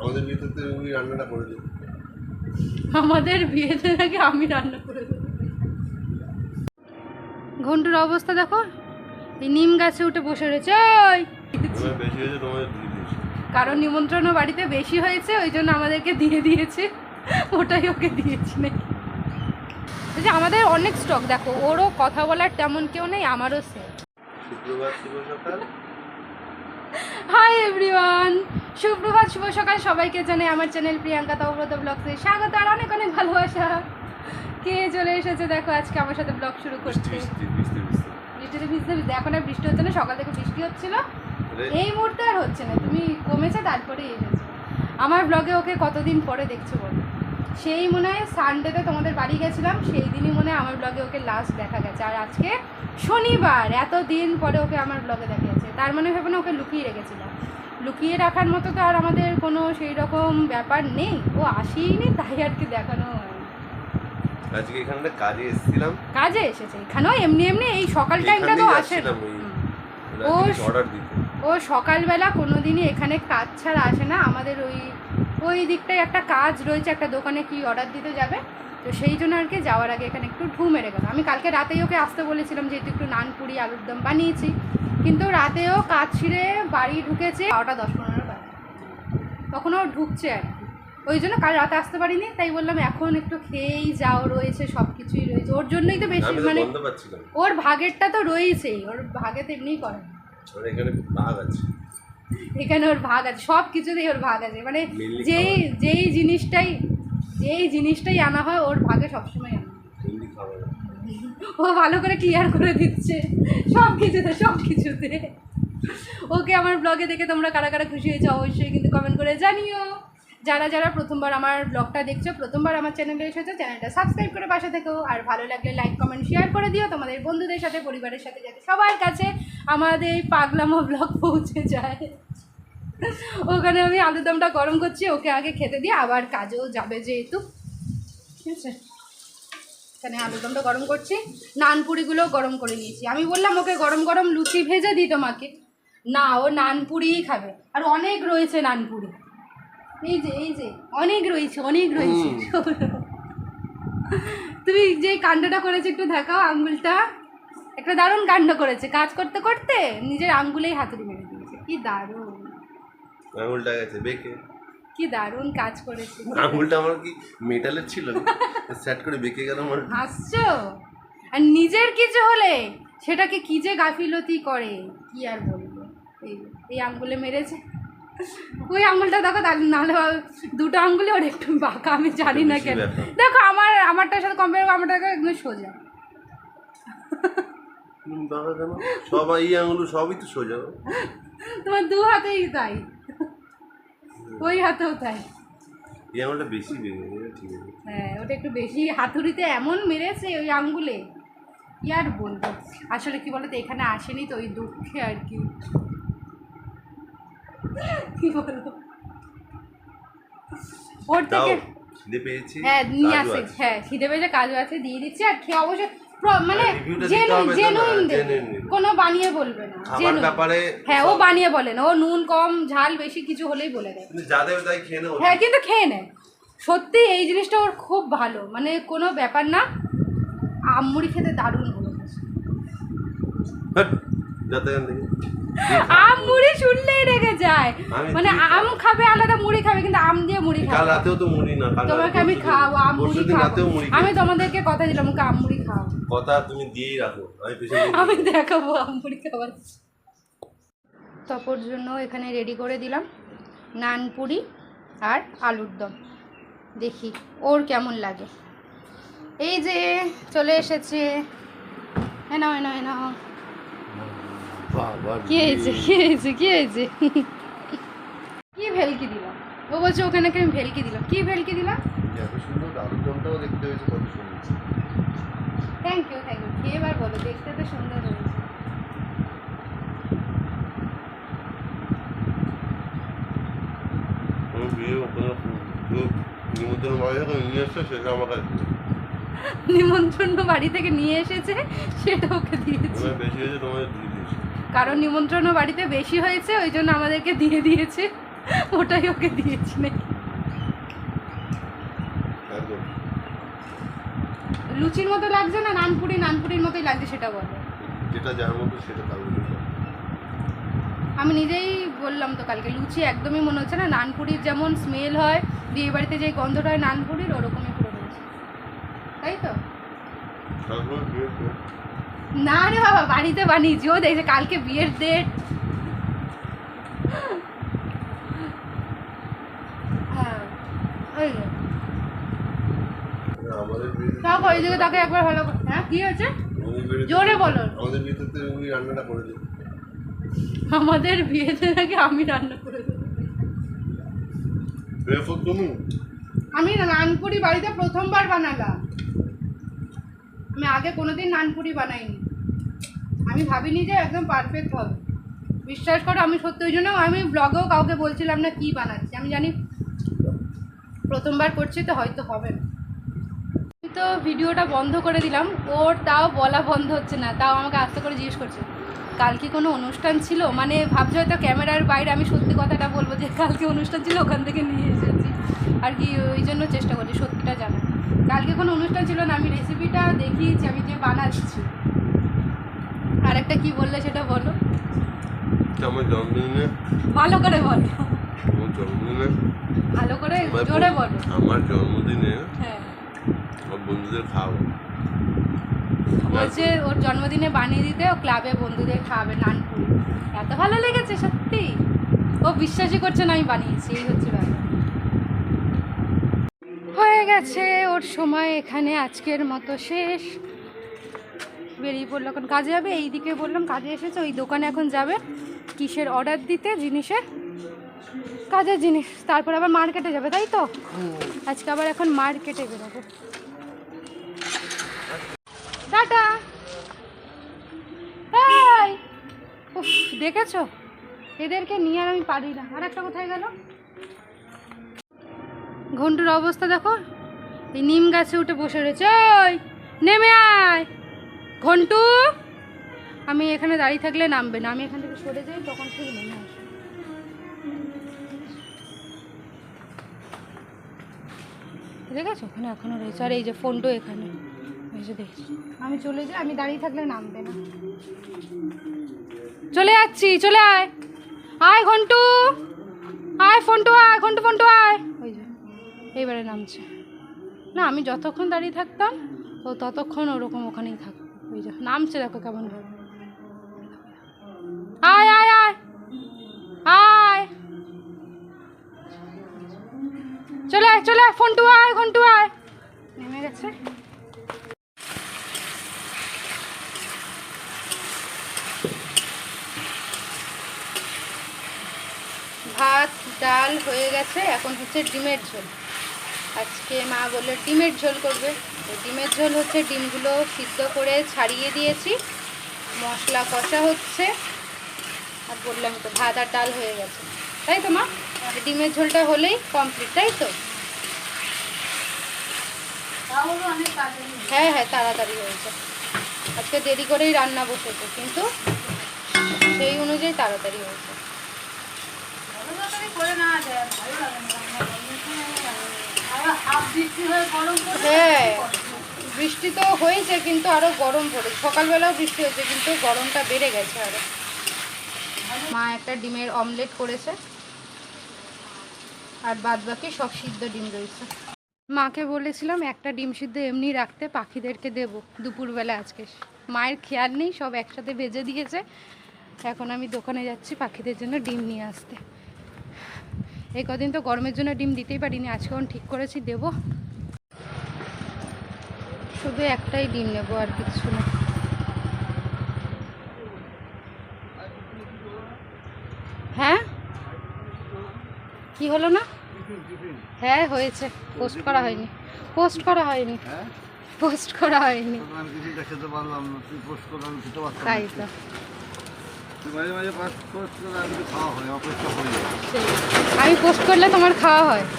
আমাদের ভিতরে উনি রান্নাটা করে দিন আমাদের বিয়েতে নাকি আমি রান্না করে দেবো। ঘন্টুর অবস্থা দেখো এই নিম গাছে উঠে বসে রয়েছে ওই। তোমার বেশি হয়েছে তোমাদের কারণ নিমন্ত্রণ বাড়িতে বেশি হয়েছে ওই জন্য আমাদেরকে দিয়ে দিয়েছে ওটাই ওকে দিয়েছি নাকি। যে আমাদের অনেক স্টক দেখো ওরও কথা বলার তেমন কেউ নেই আমারও সে শুক্রবার শুভ সকাল। হাই এভরিওয়ান সুপ্রভাত শুভ সকাল। সবাইকে জানাই আমার চ্যানেল প্রিয়াঙ্কা তব্রত ব্লগসে স্বাগত আর অনেক অনেক ভালোবাসা। কে চলে এসেছে? দেখো আজকে আমার সাথে ব্লগ শুরু করছে। বৃষ্টি বৃষ্টি বৃষ্টি। বৃষ্টিতে ভিজতে ভিজতে এখন আর বৃষ্টি হচ্ছে না সকাল থেকে বৃষ্টি হচ্ছিল। এই মুহূর্তে আর হচ্ছে না তুমি কমেছে তারপরে এসেছে। আমার ব্লগে ওকে কতদিন পরে দেখছ বলো? সেই মনে হয় সানডেতে তোমাদের বাড়ি গেছিলাম সেই দিনই মনে হয় আমার ব্লগে ওকে লাস্ট দেখা গেছে। আর আজকে শনিবার এত দিন পরে ওকে আমার ব্লগে দেখা গেছে তার মানে ভেবে না ওকে লুকিয়ে রেখেছিলাম। লুকিয়ে রাখার মতো তো আর আমাদের কোনো সেই রকম ব্যাপার নেই। ও আসেইনি তাই আর কি দেখানো আজকে এখানটা কাজে এসেছিলাম। কাজে এসেছে এখানেও এমনি এমনি এই সকাল টাইমটা তো আসে না। ও অর্ডার দিতে। ও সকালবেলা কোনো দিনই এখানে কাজ ছাড়া আসে না। আমাদের ওই ওই দিকটায় একটা কাজ রয়েছে একটা দোকানে কি অর্ডার দিতে যাবে। তো সেই জন্য আর কি যাওয়ার আগে এখানে একটু ঢু মেরে গেল আমি কালকে রাতেই ওকে আসতে বলেছিলাম যেহেতু একটু নান পুরি আলুর দম বানিয়েছি। কিন্তু রাতেও কাজ ছিঁড়ে বাড়ি ঢুকেছে বারোটা দশ পনেরো বাজে। তখন ও ঢুকছে আর ওই জন্য কাল রাতে আসতে পারিনি তাই বললাম এখন একটু খেয়েই যাও রয়েছে সব কিছুই রয়েছে। ওর জন্যই তো বেশি মানে ওর ভাগেরটা তো রয়েছেই ওর ভাগে তো এমনিই করে। এখানে ভাগ আছে। এখানে ওর ভাগ আছে সব কিছুতেই ওর ভাগ আছে। মানে যেই যেই জিনিসটাই যেই জিনিসটাই আনা হয় ওর ভাগে সবসময় আনা হয়। হিন্দি খাবার ও ভালো করে ক্লিয়ার করে দিচ্ছে। সব কিছুতে সব কিছুতে। ওকে আমার ব্লগে দেখে তোমরা কারা কারা খুশি হয়েছে অবশ্যই কিন্তু কমেন্ট করে জানিও। যারা যারা প্রথমবার আমার ব্লগটা দেখছ, প্রথমবার আমার চ্যানেলে এসেছ চ্যানেলটা সাবস্ক্রাইব করে পাশে থেকো। আর ভালো লাগলে লাইক কমেন্ট শেয়ার করে দিও। তোমাদের বন্ধুদের সাথে, পরিবারের সাথে যাতে সবার কাছে আমাদের এই পাগলামো ব্লগ পৌঁছে যায়। ওখানে আমি আলুদমটা গরম করছি, ওকে আগে খেতে দিয়ে আবার কাজেও যাবে যেহেতু। ঠিক আছে? এখানে আলুদমটা গরম করছি। নানপুরিগুলো গরম করে নিয়েছি। আমি বললাম ওকে গরম গরম লুচি ভেজে দিই তোমাকে। না ও নানপুরিই খাবে। আর অনেক রয়েছে নানপুরি। এই যে এই যে অনেক রয়েছে অনেক রয়েছে। তুমি যে কাণ্ডটা করেছ একটু দেখাও আঙ্গুলটা। একটা দারুণ কাণ্ড করেছে। কাজ করতে করতে নিজের আঙ্গুলেই হাতুড়ি মেরে দিয়েছে। কি দারুণ। আঙুলটা গেছে বেঁকে। কি দারুণ কাজ করেছে। আঙুলটা আমার কি মেটালের ছিল সেট করে বেঁকে গেল আমার। হাসছো? আর নিজের কিছু হলে? সেটাকে কি যে গাফিলতি করে? কি আর বলব? এই এই আঙ্গুলে মেরেছে। ওই আঙ্গুলটা দেখো তাহলে নাহলে দুটো আঙ্গুলে ওর একটু বাঁকা আমি জানি না কেন। দেখো আমার আমারটার সাথে কম্পেয়ার করো আমারটা একদম সোজা। হুম, বাবা কেন? সব এই আঙুল সবই তো সোজা। তোমার দু হাতেই তাই। ওই হাতেও তাই। এই আঙুলটা বেশি ঠিক আছে। হ্যাঁ ওটা একটু বেশি হাতুড়িতে এমন মেরেছে ওই আঙ্গুলে। কি আর বলব? আসলে কি বলতো এখানে আসেনি তো ওই দুঃখে আর কি। কি বলব? ওর থেকে খিদে পেয়েছি? হ্যাঁ নিয়ে কাজও আসে। আছে। হ্যাঁ খিদে পেয়েছে কাজও আছে দিয়ে দিচ্ছি আর খেয়ে অবশ্যই মানে জেনুইন জেনুইন। কোনো বানিয়ে বলবে না খাবার ব্যাপারে হ্যাঁ ও বানিয়ে বলে না ও নুন কম ঝাল বেশি কিছু হলেই বলে দেয়। যা দেবে তাই খেয়ে নেব হ্যাঁ কিন্তু খেয়ে নেয় সত্যি এই জিনিসটা ওর খুব ভালো। মানে কোনো ব্যাপার না আমমুড়ি খেতে দারুণ থেকে আম মুড়ি শুনলেই রেগে যায়। মানে আম খাবে আলাদা মুড়ি খাবে কিন্তু আম দিয়ে মুড়ি কাল খাবে। রাতেও তো মুড়ি না তোমাকে আমি খাওয়াবো আম মুড়ি মুড়ি আমি তোমাদেরকে কথা দিলাম ওকে আম মুড়ি খাও কথা তুমি দিয়েই রাখো আমি আমি দেখাবো আম খাবার। তপর জন্য এখানে রেডি করে দিলাম নান পুরি আর আলুর দম। দেখি ওর কেমন লাগে। এই যে চলে এসেছে। এনাও এনাও এনাও। কি হয়েছে কি হয়েছে কি হয়েছে? কি ভেলকি দিলাম? ও বলছে ওখানে আমি ভেলকি দিলাম। কি ভেলকি দিলাম? এত সুন্দর আলুর দমটাও দেখতে হয়েছে কত সুন্দর। থ্যাংক ইউ থ্যাংক ইউ খেয়ে এবার বলো দেখতে তো সুন্দর হয়েছে। নিমন্ত্রণ বাড়ি থেকে নিয়ে এসছে সেটা ওকে দিয়েছি। কারণ নিমন্ত্রণ বাড়িতে বেশি হয়েছে ওই জন্য আমাদেরকে দিয়ে দিয়েছে। ওটাই ওকে দিয়েছি নাকি একদম লুচির মতো লাগছে না নানপুরি নানপুরির মতোই লাগছে সেটা বলো। যেটা যার মতো সেটা তার আমি নিজেই বললাম তো কালকে লুচি একদমই মনে হচ্ছে না নানপুরির যেমন স্মেল হয় বিয়ে বাড়িতে যে গন্ধটা হয় নানপুরির ওরকমই পুরো হয়েছে। তাই তো? না রে বাবা বাড়িতে বানিয়েছি। ও দেখছে কালকে বিয়ের ডেট হ্যাঁ ওই যে। আমাদের বিয়েতে তাও ওই দিকে তাকে একবার ভালো হ্যাঁ কি হয়েছে? জোরে বলো। আমাদের বিয়েতে তো উনি রান্নাটা করে দিন আমাদের বিয়েতে নাকি আমি রান্না করে দেবো। আমি নানপুরি বাড়িতে প্রথমবার বানালাম। আমি আগে কোনোদিন নানপুরি বানাইনি। আমি ভাবিনি যে একদম পারফেক্ট হবে। বিশ্বাস করো আমি সত্যি ওই জন্য আমি ব্লগেও কাউকে বলছিলাম না কী বানাচ্ছি। আমি জানি প্রথমবার করছি তো হয়তো হবে না। তো ভিডিওটা বন্ধ করে দিলাম। ওর তাও বলা বন্ধ হচ্ছে না তাও আমাকে আস্তে করে জিজ্ঞেস করছে। কালকে কোনো অনুষ্ঠান ছিল? মানে ভাবছে হয়তো ক্যামেরার বাইরে আমি সত্যি কথাটা বলব যে কালকে অনুষ্ঠান ছিল ওখান থেকে নিয়ে এসেছি। আর কি ওই জন্য চেষ্টা করছি সত্যিটা জানা কালকে কোনো অনুষ্ঠান ছিল না আমি রেসিপিটা দেখিয়েছি আমি যে বানাচ্ছি। আর একটা কি বললে সেটা বলো? আমার জন্মদিনে। ভালো করে বলো। আমার জন্মদিনে। ভালো করে জোরে বলো। আমার জন্মদিনে হ্যাঁ। বন্ধুদের খাওয়াবো। বলছে ওর জন্মদিনে বানিয়ে দিতে ও ক্লাবে বন্ধুদের খাওয়াবে নানপুরি এত ভালো লেগেছে সত্যি। ও বিশ্বাসই করছে না আমি বানিয়েছি এই হচ্ছে ব্যাপার। হয়ে গেছে ওর সময় এখানে আজকের মতো শেষ। বেরিয়ে পড়ল এখন কাজে যাবে এই দিকে বললাম কাজে এসেছে ওই দোকানে এখন যাবে। কিসের অর্ডার দিতে জিনিসের কাজের জিনিস তারপর আবার মার্কেটে যাবে তাই তো? আজকে আবার এখন মার্কেটে বেরোবে। টাটা। এই, উফ, দেখেছ? এদেরকে নিয়ে আর আমি পারি না। আর একটা কোথায় গেল? ঘন্টুর অবস্থা দেখো। এই নিম গাছে উঠে বসে রয়েছে। ওই নেমে আয়। ঘন্টু, আমি এখানে দাঁড়িয়ে থাকলে নামবে না। আমি এখান থেকে সরে যাই, তখন ঠিক নেমে আসবে। দেখেছ? ওখানে এখনও রয়েছে। আর এই যে ফোনটো এখানে। আমি চলে যাই, আমি দাঁড়িয়ে থাকলে নামবে না। চলে যাচ্ছি, চলে আয়। আয় ঘন্টু। আয় ফোনটু, আয়, ঘন্টু, ফোনটু, আয়। ওই যে, এইবারে নামছে। না, আমি যতক্ষণ দাঁড়িয়ে থাকতাম, ও ততক্ষণ ওরকম ওখানেই থাকতো ওই যে, নামছে দেখো কেমন ভাবে। আয় আয় আয়। আয়। চলে আয় চলে আয়, ফোনটু আয়, ঘন্টু আয়। নেমে গেছে ভাত ডাল হয়ে গেছে এখন হচ্ছে ডিমের ঝোল। আজকে মা বলল ডিমের ঝোল করবে। তো ডিমের ঝোল হচ্ছে ডিমগুলো সিদ্ধ করে ছাড়িয়ে দিয়েছি। মশলা কষা হচ্ছে। আর বললাম তো ভাত আর ডাল হয়ে গেছে। তাই তো মা? ডিমের ঝোলটা হলেই কমপ্লিট তাই তো? হ্যাঁ হ্যাঁ তাড়াতাড়ি হয়েছে। আজকে দেরি করেই রান্না বসেছে কিন্তু সেই অনুযায়ী তাড়াতাড়ি হয়েছে। হ্যাঁ বৃষ্টি তো হয়েছে, কিন্তু আরও গরম পড়ে সকালবেলাও বৃষ্টি হয়েছে, কিন্তু গরমটা বেড়ে গেছে আরও। মা একটা ডিমের অমলেট করেছে, আর বাদ বাকি সব সিদ্ধ ডিম রয়েছে। মাকে বলেছিলাম, একটা ডিম সিদ্ধ এমনি রাখতে, পাখিদেরকে দেব দুপুরবেলা আজকে। মায়ের খেয়াল নেই, সব একসাথে ভেজে দিয়েছে। এখন আমি দোকানে যাচ্ছি পাখিদের জন্য ডিম নিয়ে আসতে। এই কদিন তো গরমের জন্য ডিম দিতেই পারিনি আজকে এখন ঠিক করেছি দেব। শুধু একটাই ডিম নেব আর কিছু না। হ্যাঁ? কি হলো না? হ্যাঁ হয়েছে। পোস্ট করা হয়নি। পোস্ট করা হয়নি। হ্যাঁ? পোস্ট করা হয়নি। তাই তো। আমি পোস্ট করলে তোমার খাওয়া হয়।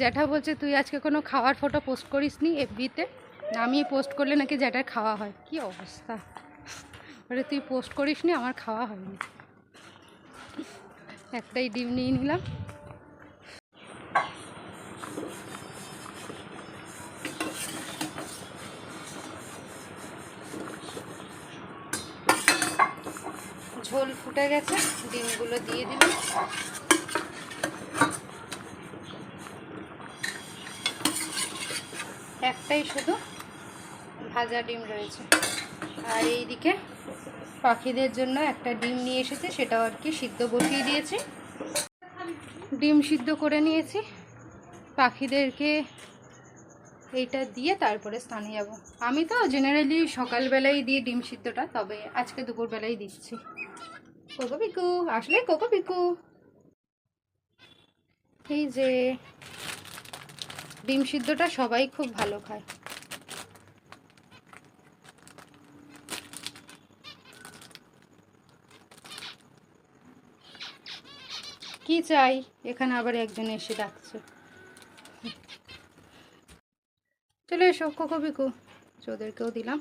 জ্যাঠা বলছে তুই আজকে কোনো খাওয়ার ফটো পোস্ট করিস নি এফবিতে আমি পোস্ট করলে নাকি জ্যাঠার খাওয়া হয়। কি অবস্থা? বলে তুই পোস্ট করিস নি আমার খাওয়া হয়নি। একটাই ডিম নিয়ে নিলাম ঝোল ফুটে গেছে, ডিমগুলো দিয়ে দিলাম। একটাই শুধু ভাজা ডিম রয়েছে। আর এইদিকে পাখিদের জন্য একটা ডিম নিয়ে এসেছে, সেটাও আর কি সিদ্ধ বসিয়ে দিয়েছি। ডিম সিদ্ধ করে নিয়েছি। পাখিদেরকে এইটা দিয়ে তারপরে স্নানে যাব। আমি তো জেনারেলি সকালবেলায় দিই ডিম সিদ্ধটা, তবে আজকে দুপুরবেলায় দিচ্ছি। কোকো পিকু, আসলে কোকো পিকু। এই যে, ডিম সিদ্ধটা সবাই খুব ভালো খায়। কি চাই? এখানে আবার একজন এসে ডাকছে। চলে এসো, কোকো বিকু ওদেরকেও দিলাম।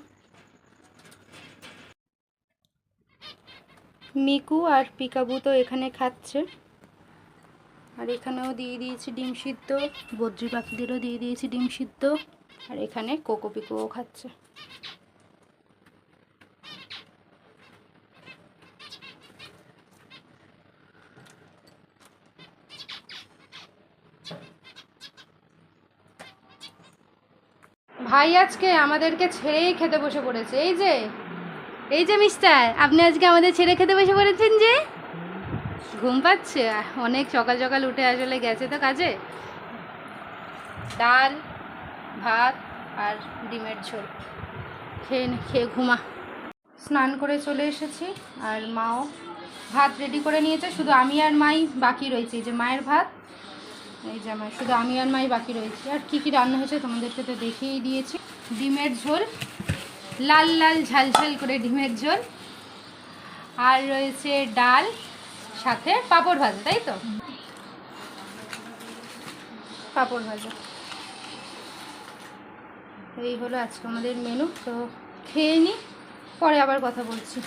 মিকু আর পিকাবু তো এখানে খাচ্ছে। আর এখানেও দিয়ে দিয়েছি ডিম সিদ্ধ, বদ্রি পাখিদেরও দিয়ে দিয়েছি ডিম সিদ্ধ, আর এখানে কোকো পিকুও খাচ্ছে। ভাই আজকে আমাদেরকে ছেড়েই খেতে বসে পড়েছে, এই যে। এই যে মিস্টার, আপনি আজকে আমাদের ছেড়ে খেতে বসে পড়েছেন যে? ঘুম পাচ্ছে? অনেক সকাল সকাল উঠে আসলে গেছে তো কাজে? ডাল, ভাত আর ডিমের ঝোল। খেয়ে খেয়ে ঘুমা। স্নান করে চলে এসেছি, আর মাও ভাত রেডি করে নিয়েছে, শুধু আমি আর মাই বাকি রয়েছে। যে মায়ের ভাত, এই যে আমার, শুধু আমি আর মাই বাকি রয়েছে। আর কি কি রান্না হয়েছে তোমাদেরকে তো দেখিয়েই দিয়েছি। ডিমের ঝোল লাল লাল, ঝাল ঝাল করে ডিমের ঝোল। আর রয়েছে ডাল, সাথে পাঁপড় ভাজা, তাই তো? পাঁপড় ভাজা। এই হলো আজকে আমাদের মেনু তো খেয়ে নিই পরে আবার কথা বলছি।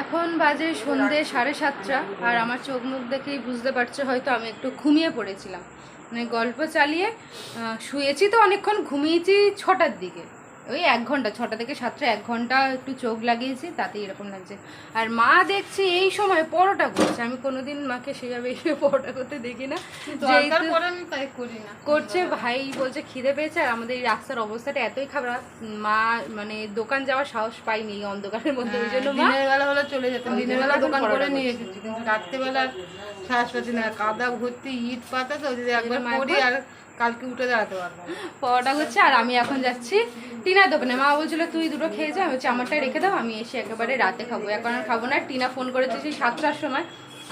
এখন বাজে সন্ধে সাড়ে সাতটা, আর আমার চোখ মুখ দেখেই বুঝতে পারছ, হয়তো আমি একটু ঘুমিয়ে পড়েছিলাম। মানে গল্প চালিয়ে শুয়েছি তো অনেকক্ষণ, ঘুমিয়েছি ছটার দিকে। ওই এক ঘণ্টা ছটা থেকে সাতটা এক ঘণ্টা একটু চোখ লাগিয়েছি তাতে এরকম লাগছে। আর মা দেখছি এই সময় পরোটা করছে। আমি কোনোদিন মাকে সেভাবে এসে পরোটা করতে দেখি না। করছে ভাই বলছে খিদে পেয়েছে আর আমাদের এই রাস্তার অবস্থাটা এতই খারাপ। মা মানে দোকান যাওয়ার সাহস পাইনি এই অন্ধকারের মধ্যে ওই জন্য মা দিনের বেলা হলে চলে যেতাম। দিনের বেলা দোকান করে নিয়ে এসেছি কিন্তু রাত্রেবেলা শ্বাস পাচ্ছি না কাদা ভর্তি ইট পাতা তো একবার পড়ি আর কালকে উঠে দাঁড়াতে পারব। পরোটা করছে আর আমি এখন যাচ্ছি টিনার দোকানে। মা বলছিল, তুই দুটো খেয়ে যা, আমি হচ্ছে আমারটাই রেখে দাও, আমি এসে একেবারে রাতে খাব। এখন আর খাব না। টিনা ফোন করেছে সেই সাতটার সময়,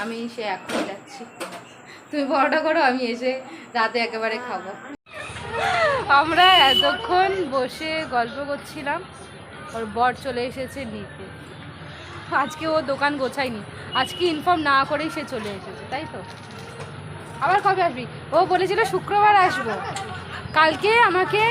আমি সে এখন যাচ্ছি। তুমি পরোটা করো, আমি এসে রাতে একেবারে খাব। আমরা এতক্ষণ বসে গল্প করছিলাম, ওর বর চলে এসেছে নিতে। আজকে ও দোকান গোছায়নি। আজকে ইনফর্ম না করেই সে চলে এসেছে, তাই তো? আবার কবে আসবি? ও বলেছিল শুক্রবার আসব। কালকে আমাকে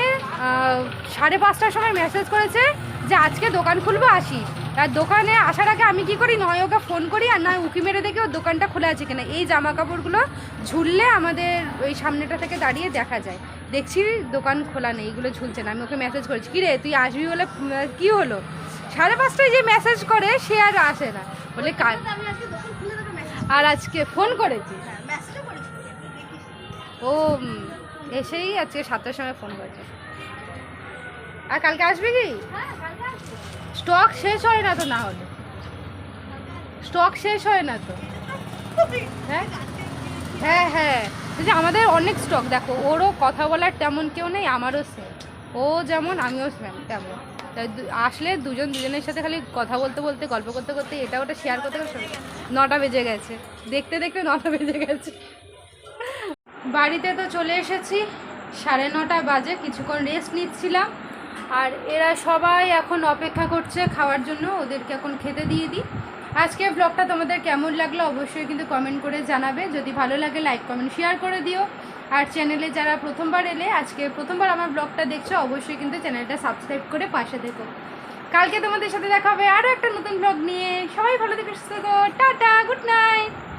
সাড়ে পাঁচটার সময় মেসেজ করেছে যে আজকে দোকান খুলবো আসি। আর দোকানে আসার আগে আমি কি করি? নয় ওকে ফোন করি আর নয় উঁকি মেরে দেখি ওর দোকানটা খোলা আছে কিনা। এই জামা কাপড়গুলো ঝুললে আমাদের ওই সামনেটা থেকে দাঁড়িয়ে দেখা যায়। দেখছি দোকান খোলা নেই এগুলো ঝুলছে না। আমি ওকে মেসেজ করেছি কী রে তুই আসবি বলে কি হলো? সাড়ে পাঁচটায় যে মেসেজ করে সে আর আসে না। বলে কাল আর আজকে ফোন করেছি। ও এসেই আজকে সাতটার সময় ফোন করেছে। আর কালকে আসবে কি? স্টক শেষ হয় না তো না হলে? স্টক শেষ হয় না তো? হ্যাঁ? হ্যাঁ হ্যাঁ। বলছি আমাদের অনেক স্টক দেখো ওরও কথা বলার তেমন কেউ নেই আমারও সেম ও যেমন আমিও সেম তেমন। তাই আসলে দুজন দুজনের সাথে খালি কথা বলতে বলতে গল্প করতে করতে এটা ওটা শেয়ার করতে করতে নটা বেজে গেছে। দেখতে দেখতে নটা বেজে গেছে। বাড়িতে তো চলে এসেছি, সাড়ে নটা বাজে, কিছুক্ষণ রেস্ট নিচ্ছিলাম। আর এরা সবাই এখন অপেক্ষা করছে খাওয়ার জন্য, ওদেরকে এখন খেতে দিয়ে দিই। আজকে ব্লগটা তোমাদের কেমন লাগল অবশ্যই কিন্তু কমেন্ট করে জানাবে। যদি ভালো লাগে লাইক কমেন্ট শেয়ার করে দিও। আর চ্যানেলে যারা প্রথমবার এলে, আজকে প্রথমবার আমার ব্লগটা দেখছ, অবশ্যই কিন্তু চ্যানেলটা সাবস্ক্রাইব করে পাশে দেখো কালকে তোমাদের সাথে দেখা হবে আরও একটা নতুন ব্লগ নিয়ে। সবাই ভালো থেকে, সুস্থ টাটা গুড নাইট